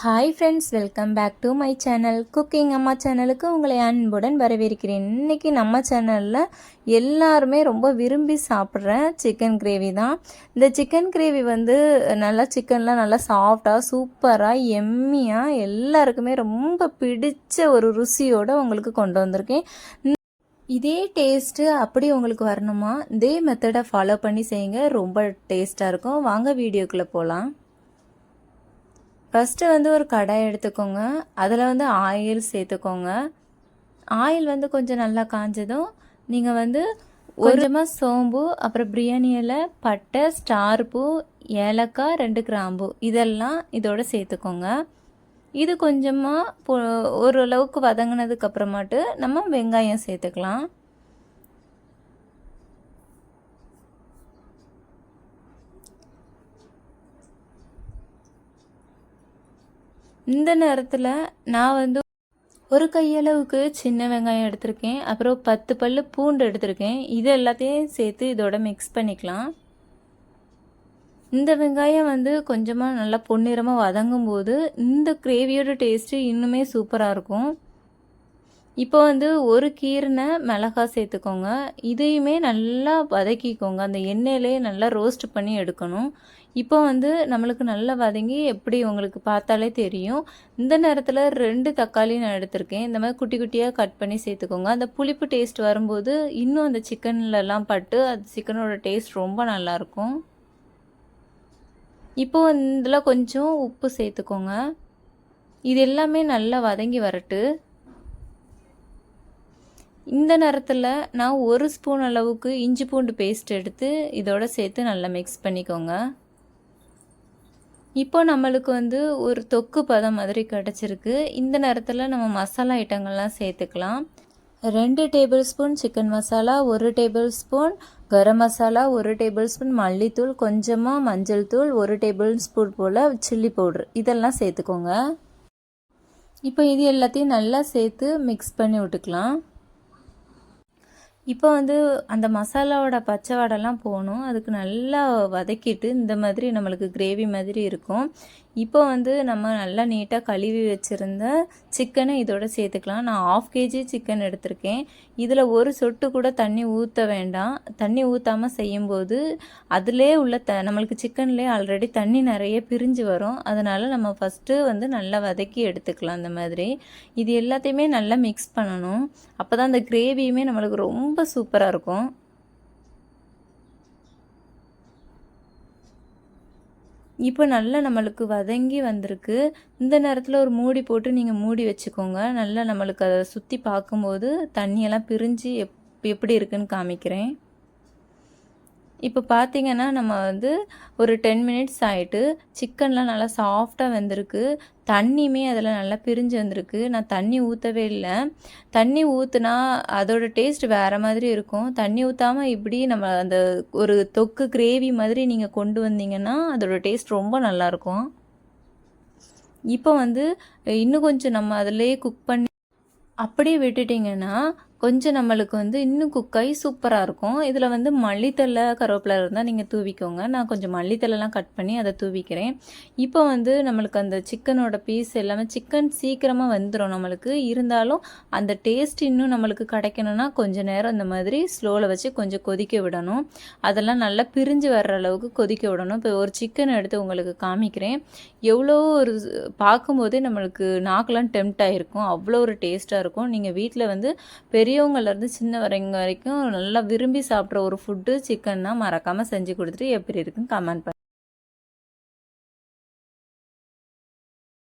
Hi friends welcome back to my channel cooking Amma சேனலுக்கு உங்களை அன்புடன் வரவேற்கிறேன். இன்றைக்கி நம்ம சேனலில் எல்லாருமே ரொம்ப விரும்பி சாப்பிட்ற சிக்கன் கிரேவி தான். இந்த சிக்கன் கிரேவி வந்து நல்லா சிக்கன்லாம் நல்லா சாஃப்டாக சூப்பராக எம்மியாக எல்லாருக்குமே ரொம்ப பிடிச்ச ஒரு ருசியோடு உங்களுக்கு கொண்டு வந்திருக்கேன். இதே டேஸ்ட்டு அப்படி உங்களுக்கு வரணுமா? இதே மெத்தடை ஃபாலோ பண்ணி செய்யுங்க. ரொம்ப டேஸ்ட்டாக இருக்கும். வாங்க வீடியோக்குள்ளே போகலாம் ஃபஸ்ட்டு வந்து ஒரு கடாய் எடுத்துக்கோங்க. அதில் வந்து ஆயில் சேர்த்துக்கோங்க. ஆயில் வந்து கொஞ்சம் நல்லா காஞ்சதும் நீங்கள் வந்து கொஞ்சமாக சோம்பு அப்புறம் பிரியாணி இலை பட்டை ஸ்டார் பூ ஏலக்காய் ரெண்டு கிராம்பு இதெல்லாம் இதோடு சேர்த்துக்கோங்க. இது கொஞ்சமாக ஓரளவுக்கு வதங்கினதுக்கு அப்புறமாட்டு நம்ம வெங்காயம் சேர்த்துக்கலாம். இந்த நேரத்தில் நான் வந்து ஒரு கையளவுக்கு சின்ன வெங்காயம் எடுத்திருக்கேன். அப்புறம் பத்து பல் பூண்டு எடுத்திருக்கேன். இது எல்லாத்தையும் சேர்த்து இதோட மிக்ஸ் பண்ணிக்கலாம். இந்த வெங்காயம் வந்து கொஞ்சமாக நல்லா பொன்னிறமாக வதங்கும் போது இந்த கிரேவியோட டேஸ்ட்டு இன்னுமே சூப்பராக இருக்கும். இப்போ வந்து ஒரு கீரனை மிளகா சேர்த்துக்கோங்க. இதையுமே நல்லா வதக்கிக்கோங்க. அந்த எண்ணெயிலே நல்லா ரோஸ்ட் பண்ணி எடுக்கணும். இப்போ வந்து நம்மளுக்கு நல்லா வதங்கி எப்படி உங்களுக்கு பார்த்தாலே தெரியும். இந்த நேரத்தில் ரெண்டு தக்காளி நான் எடுத்திருக்கேன். இந்த மாதிரி குட்டி குட்டியாக கட் பண்ணி சேர்த்துக்கோங்க. அந்த புளிப்பு டேஸ்ட் வரும்போது இன்னும் அந்த சிக்கன்லலாம் பட்டு அது சிக்கனோட டேஸ்ட் ரொம்ப நல்லாயிருக்கும் இப்போ இதில் கொஞ்சம் உப்பு சேர்த்துக்கோங்க. இது எல்லாமே நல்லா வதங்கி வரட்டு. இந்த நேரத்தில் நான் ஒரு ஸ்பூன் அளவுக்கு இஞ்சி பூண்டு பேஸ்ட் எடுத்து இதோட சேர்த்து நல்லா மிக்ஸ் பண்ணிக்கோங்க. இப்போ நம்மளுக்கு வந்து ஒரு தொக்கு பதம் மாதிரி கிடச்சிருக்கு. இந்த நேரத்தில் நம்ம மசாலா ஐட்டங்கள்லாம் சேர்த்துக்கலாம். ரெண்டு டேபிள் ஸ்பூன் சிக்கன் மசாலா ஒரு டேபிள் ஸ்பூன் கரம் மசாலா ஒரு டேபிள் ஸ்பூன் மல்லித்தூள் கொஞ்சமாக மஞ்சள் தூள் ஒரு டேபிள் ஸ்பூன் போல் சில்லி பவுட்ரு இதெல்லாம் சேர்த்துக்கோங்க. இப்போ இது எல்லாத்தையும் நல்லா சேர்த்து மிக்ஸ் பண்ணி விட்டுக்கலாம். இப்போ வந்து அந்த மசாலாவோட பச்சை வடைலாம் போகணும். அதுக்கு நல்லா வதக்கிட்டு இந்த மாதிரி நம்மளுக்கு கிரேவி மாதிரி இருக்கும். இப்போ வந்து நம்ம நல்லா நீட்டாக கழுவி வச்சுருந்த சிக்கனை இதோட சேர்த்துக்கலாம். நான் ஆஃப் கேஜி சிக்கன் எடுத்திருக்கேன். இதில் ஒரு சொட்டு கூட தண்ணி ஊற்ற வேண்டாம். தண்ணி ஊற்றாமல் செய்யும்போது அதிலே உள்ள த நம்மளுக்கு சிக்கன்லேயே ஆல்ரெடி தண்ணி நிறைய பிரிஞ்சு வரும். அதனால் நம்ம ஃபஸ்ட்டு வந்து நல்லா வதக்கி எடுத்துக்கலாம் அந்த மாதிரி. இது எல்லாத்தையுமே நல்லா மிக்ஸ் பண்ணணும். அப்போ தான் அந்த கிரேவியுமே நம்மளுக்கு ரொம்ப சூப்பராக இருக்கும். இப்போ நல்லா நம்மளுக்கு வதங்கி வந்திருக்கு. இந்த நேரத்தில் ஒரு மூடி போட்டு நீங்கள் மூடி வச்சுக்கோங்க. நல்லா நம்மளுக்கு அதை சுற்றி பார்க்கும்போது தண்ணியெல்லாம் பிரிஞ்சு எப் எப்படி இருக்குன்னு காமிக்கிறேன். இப்போ பார்த்தீங்கன்னா நம்ம வந்து ஒரு டென் மினிட்ஸ் ஆகிட்டு சிக்கன்லாம் நல்லா சாஃப்டாக வந்திருக்கு. தண்ணியுமே அதில் நல்லா பிரிஞ்சு வந்திருக்கு. நான் தண்ணி ஊற்றவே இல்லை. தண்ணி ஊற்றுனா அதோட டேஸ்ட் வேறு மாதிரி இருக்கும். தண்ணி ஊற்றாமல் இப்படி நம்ம அந்த ஒரு தொக்கு கிரேவி மாதிரி நீங்கள் கொண்டு வந்தீங்கன்னா அதோட டேஸ்ட் ரொம்ப நல்லாயிருக்கும் இப்போ வந்து இன்னும் கொஞ்சம் நம்ம அதிலே குக் பண்ணி அப்படியே விட்டுட்டிங்கன்னா கொஞ்சம் நம்மளுக்கு வந்து இன்னும் குக்காகி சூப்பராக இருக்கும். இதில் வந்து மல்லித்தலை கருவேப்பிலை இருந்தால் நீங்கள் தூவிக்கோங்க. நான் கொஞ்சம் மல்லித்தலைலாம் கட் பண்ணி அதை தூவிக்கிறேன். இப்போ வந்து நம்மளுக்கு அந்த சிக்கனோட பீஸ் எல்லாமே சிக்கன் சீக்கிரமாக வந்துடும் நம்மளுக்கு. இருந்தாலும் அந்த டேஸ்ட் இன்னும் நம்மளுக்கு கிடைக்கணும்னா கொஞ்சம் நேரம் இந்த மாதிரி ஸ்லோவில் வச்சு கொஞ்சம் கொதிக்க விடணும். அதெல்லாம் நல்லா பிரிஞ்சு வர்ற அளவுக்கு கொதிக்க விடணும். இப்போ ஒரு சிக்கன் எடுத்து உங்களுக்கு காமிக்கிறேன். எவ்வளோ ஒரு பார்க்கும்போதே நம்மளுக்கு நாக்கெலாம் டெம்ட் ஆகிருக்கும் அவ்வளோ ஒரு டேஸ்ட்டாக இருக்கும். நீங்கள் வீட்டில் வந்து பெரிய பெரியவங்கள்லேருந்து சின்ன வரைங்க வரைக்கும் நல்லா விரும்பி சாப்பிட்ற ஒரு ஃபுட்டு சிக்கன்னா மறக்காமல் செஞ்சு கொடுத்துட்டு எப்படி இருக்குன்னு கமெண்ட் பண்ணி